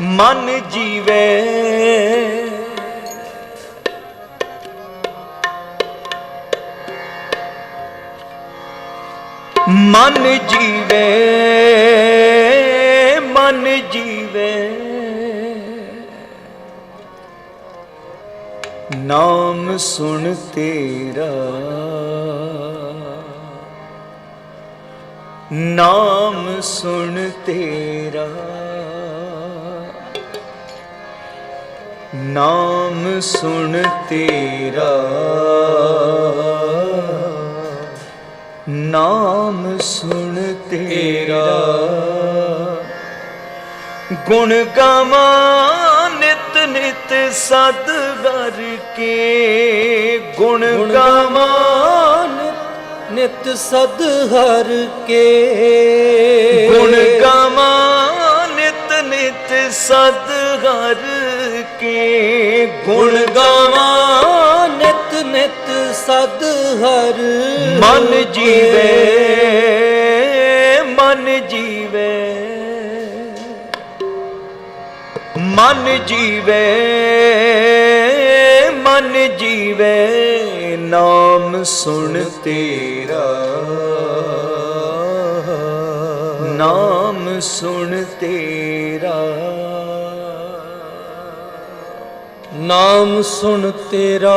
ਮਨ ਜੀਵੇ। ਮਨ ਜੀਵੇ ਮਨ ਜੀਵੇ। ਨਾਮ ਸੁਣ ਤੇਰਾ। ਨਾਮ ਸੁਣ ਤੇਰਾ। ਨਾਮ ਸੁਣ ਤੇਰਾ। ਨਾਮ ਸੁਣ ਤੇਰਾ। ਗੁਣ ਗਾਵਾਂ ਨਿਤ ਨਿਤ ਸਦ ਵਰ ਕੇ। ਗੁਣ ਗਾਵਾਂ ਨਿਤ ਸਦ ਹਰ ਕੇ। ਗੁਣ ਗਾਵਾਂ ਨਿਤ ਨਿਤ ਸਦ ਕੇ ਗੁਣ ਗਾਵਾਂ ਨਿਤ ਨਿਤ ਸਦ ਹਰ ਮਨ ਜੀਵੇ ਮਨ ਜੀਵੇ। ਮਨ ਜੀਵੇ ਮਨ ਜੀਵੇ, ਨਾਮ ਸੁਣ ਤੇਰਾ। ਨਾਮ ਸੁਣ ਤੇਰਾ। ਨਾਮ ਸੁਣ ਤੇਰਾ।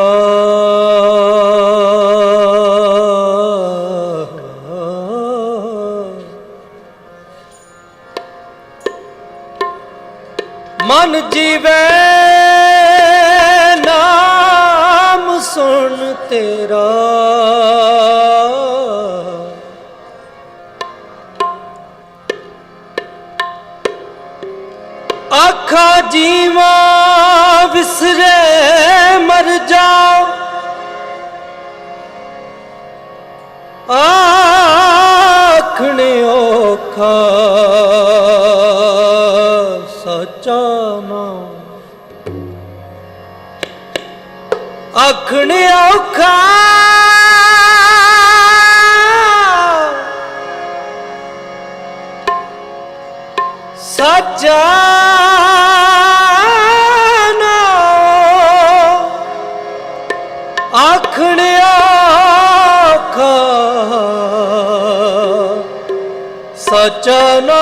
ਮਨ ਜੀਵੇ ਨਾਮ ਸੁਣ ਤੇਰਾ। ਆਖਣ ਔਖਾ। ਸੱਚਾ ਆਖਣ ਔਖਾ। ਸਚਨਾ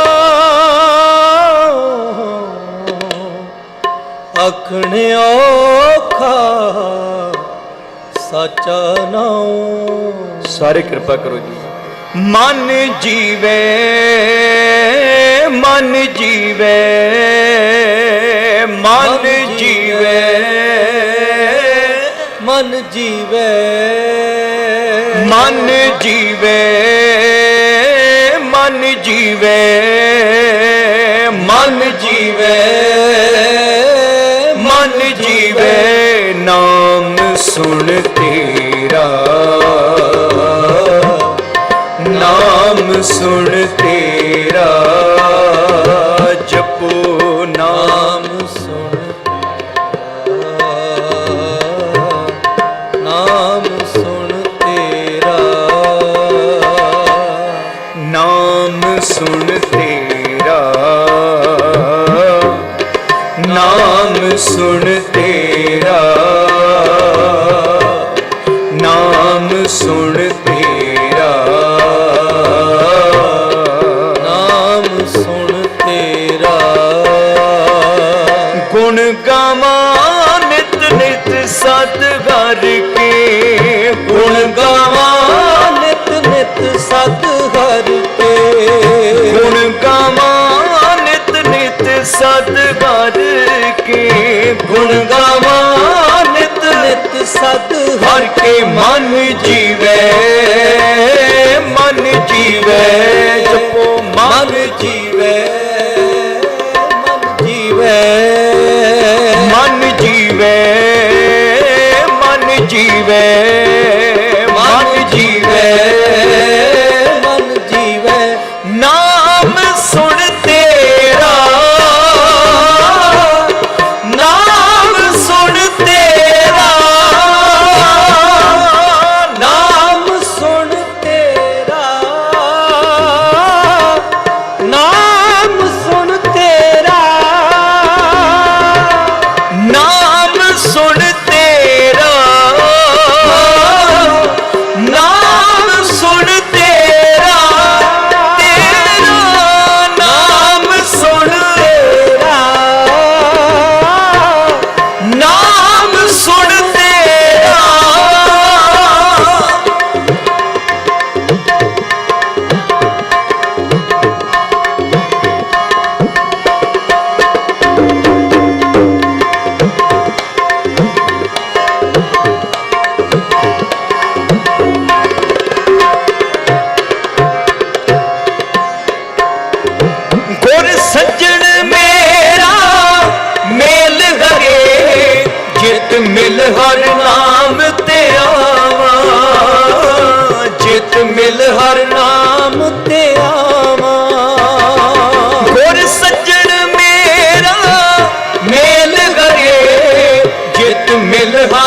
ਸੱਚਾ ਨਾਮ ਸਾਰੇ ਕਿਰਪਾ ਕਰੋ ਜੀ। ਮਨ ਜੀਵੇ ਮਨ ਜੀਵੇ ਮਨ ਜੀਵੇ ਮਨ ਜੀਵੇ। ਮਨ ਜੀਵੇ ਮਨ ਜੀਵੇ ਮਨ ਜੀਵੇ। ਸੁਣ ਤੇਰਾ, ਜਪੋ ਨਾਮ ਨਾਮ ਸੁਣ ਨਾਮ ਸੁਣ ਤੇਰਾ। ਨਾਮ ਸੁਣ ਤੇਰਾ। ਨਾਮ ਸੁਣ ਤੇਰਾ। ਨਾਮ ਸੁਣ ਨਿਤ ਸਤ ਹਰ ਕੇ ਗੁਣ ਗਾਵਾਂ ਨਿਤ ਨਿਤ ਸਤ ਕੇ। ਗੁਣ ਗਾਵਾਂ ਨਿਤ ਨਿਤ ਸਤ ਕੇ। ਮਨ ਜੀਵੇ ਮਨ ਜੀਵੇ, ਜਪੋ ਮਨ ਜੀਵੇ ਮਨ ਜੀਵੇ। ਮਨ ਜੀਵੇ ਮਨ ਜੀਵੇ।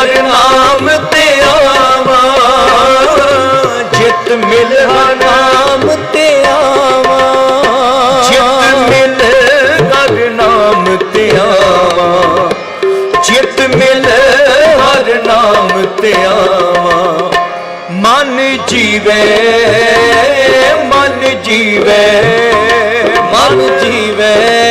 ਹਰ ਨਾਮ ਤੇ ਆਵਾ ਜਿਤ ਮਿਲ ਹਰ ਨਾਮ ਤੇ ਆਵਾ ਜਿਤ ਮਿਲ ਹਰ ਨਾਮ ਤੇ ਆਵਾ ਜਿਤ ਮਿਲ ਹਰ ਨਾਮ ਤੇ ਆਵਾ ਮਨ ਜੀਵੇ ਮਨ ਜੀਵੇ ਮਨ ਜੀਵੇ।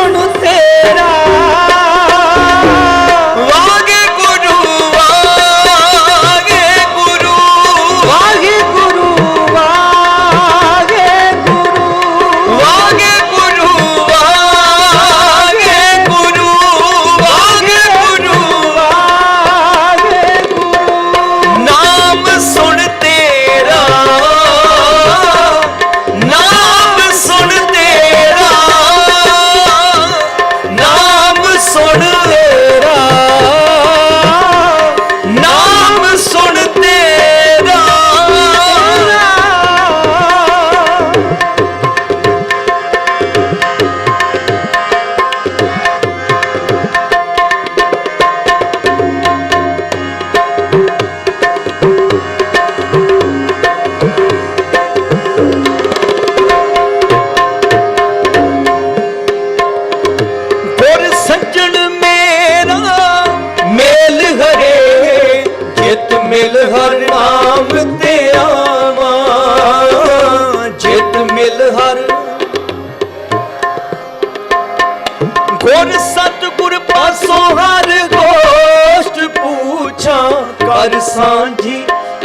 ਗੁਣ ਤੇਰਾ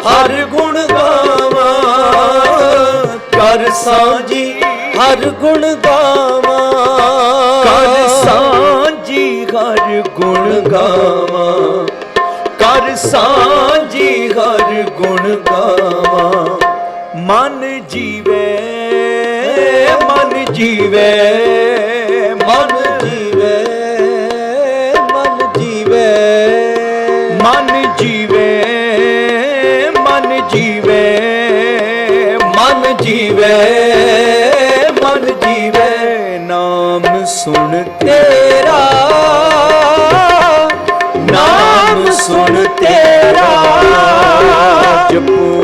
ਹਰ ਗੁਣ ਗਾਵਾਂ ਕਰ ਸਾਂਝੀ ਹਰ ਗੁਣ ਗਾਵਾਂ। ਕਰ ਸਾਂਝੀ ਹਰ ਗੁਣ ਗਾਵਾਂ। ਕਰ ਸਾਂਝੀ ਹਰ ਗੁਣ ਗਾਵਾਂ। ਮਨ ਜੀਵੇ ਮਨ ਜੀਵੇ ਮਨ ਜੀਵੇ ਮਨ ਜੀਵੇ। ਮਨ ਜੀਵੇ। ਜੀਵੇ ਮਨ ਜੀਵੇ ਨਾਮ ਸੁਣ ਤੇਰਾ। ਨਾਮ ਸੁਣ ਤੇਰਾ। ਜਪੋ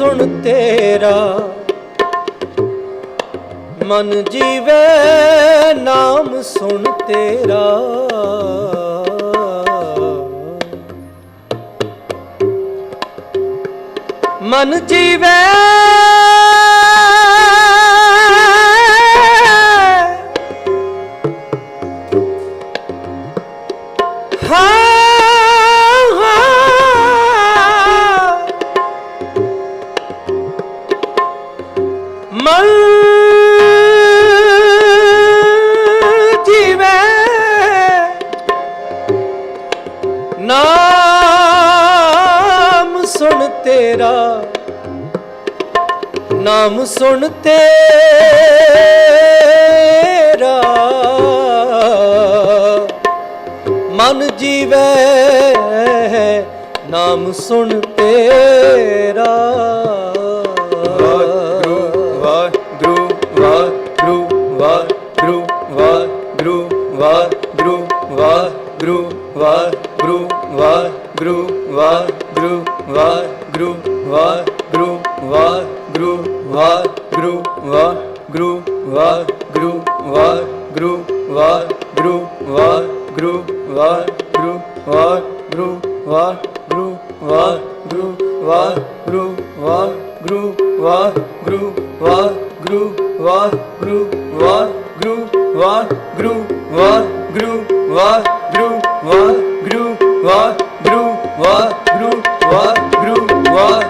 ਸੁਣ ਤੇਰਾ। ਮਨ ਜੀਵੇ ਨਾਮ ਸੁਣ ਤੇਰਾ। ਮਨ ਜੀਵੇ ਨਾਮ ਸੁਣ ਤੇਰਾ ਮਨ ਜੀਵੇ ਨਾਮ ਸੁਣ ਤੇਰਾ ਵਾਹਿਗੁਰੂ ਵਾਹਿਗੁਰੂ ਵਾਹਿਗੁਰੂ ਵਾਹਿਗੁਰੂ ਵਾਹਿਗੁਰੂ ਵਾਹਿਗੁਰੂ ਵਾਹਿਗੁਰੂ ਵਾਹਿਗੁਰੂ ਵਾਹਿਗੁਰੂ ਵਾਹਿਗੁਰੂ ਵਾਹਿਗੁਰੂ ਵਾਹਿਗੁਰੂ ਵਾਹਿਗੁਰੂ ਵਾਹਿਗੁਰੂ ਵਾਹਿਗੁਰੂ ਵਾਹਿਗੁਰੂ ਵਾਹਿਗੁਰੂ ਵਾਹਿਗੁਰੂ ਵਾਹਿਗੁਰੂ ਵਾਹਿਗੁਰੂ ਵਾਹਿਗੁਰੂ ਵਾਹਿਗੁਰੂ ਵਾਹਿਗੁਰੂ ਵਾਹਿਗੁਰੂ ਵਾਹਿਗੁਰੂ ਵਾਹਿਗੁਰੂ ਵਾਹਿਗੁਰੂ ਵਾਹਿਗੁਰੂ ਵਾਹਿਗੁਰੂ ਵਾਹਿਗੁਰੂ ਵਾਹਿਗੁਰੂ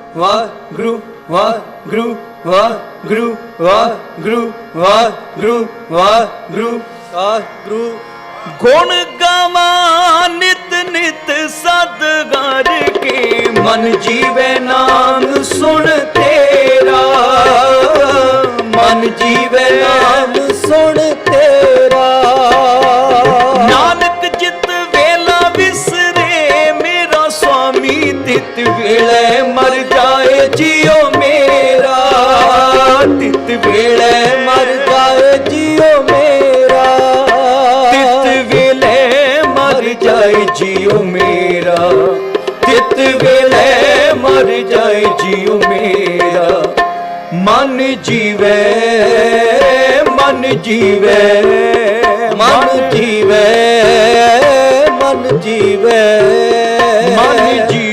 ਵਾਹਿਗੁਰੂ ਵਾਹਿਗੁਰੂ ਵਾਹਿਗੁਰੂ ਵਾਹਿਗੁਰੂ ਵਾਹਿਗੁਰੂ ਵਾਹਿਗੁਰੂ ਵਾਹਿਗੁਰੂ। ਗੁਣ ਗਾਵਾਂ ਨਿਤ ਨਿਤ ਸਤਗੁਰ ਕੇ ਮਨ ਜੀਵੇ ਨਾਮ ਸੁਣ ਤੇਰਾ। ਮਨ ਜੀਵੇ ਨਾਮ ਸੁਣ ਤੇਰਾ। ਨਾਨਕ ਜਿਤ ਵੇਲਾ ਵਿਸਰੇ ਮੇਰਾ ਸੁਆਮੀ ਤਿਤ ਵੇਲਾ ਜਾਏ ਮੇਰਾ, ਤਿਤ ਵੇਲੇ ਮਰ ਜਾਏ ਜੀਓ ਮੇਰਾ। ਤਿਤ ਵੇਲੇ ਮਰ ਜਾਏ, ਜਿਉ ਮੇਰਾ। ਤਿਤ ਵੇਲੇ ਮਰ ਜਾਏ, ਜਿਉ ਮੇਰਾ। ਮਨ ਜੀਵੇ ਮਨ ਜੀਵੇ ਮਨ ਜੀਵੇ ਮਨ ਜੀਵੇ। ਮਨ ਜੀਵੇ।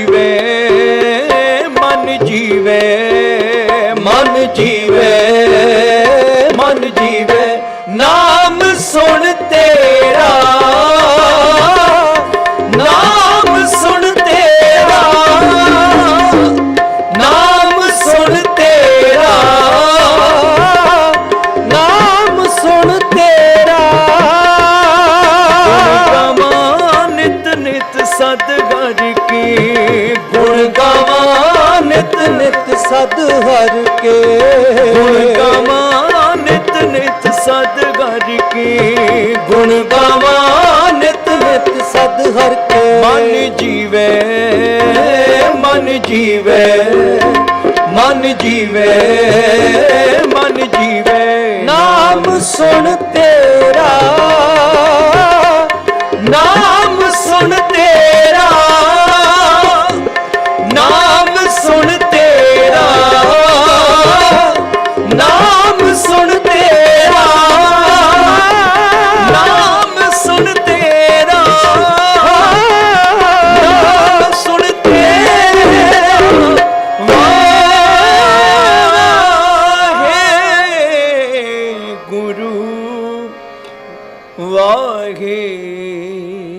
জি ਨਿਤ ਨਿਤ ਸਦ ਹਰ ਕੇ। ਗੁਣ ਗਾਵਾਂ ਨਿਤ ਨਿਤ ਸਤਿਗੁਰ ਕੀ। ਗੁਣ ਗਾਵਾਂ ਨਿਤ ਨਿਤ ਸਦ ਹਰ ਕੇ। ਮਨ ਜੀਵੇ ਮਨ ਜੀਵੇ ਮਨ ਜੀਵੇ ਮਨ ਜੀਵੇ। ਨਾਮ ਸੁਣ ਤੇਰਾ ਨਾਮ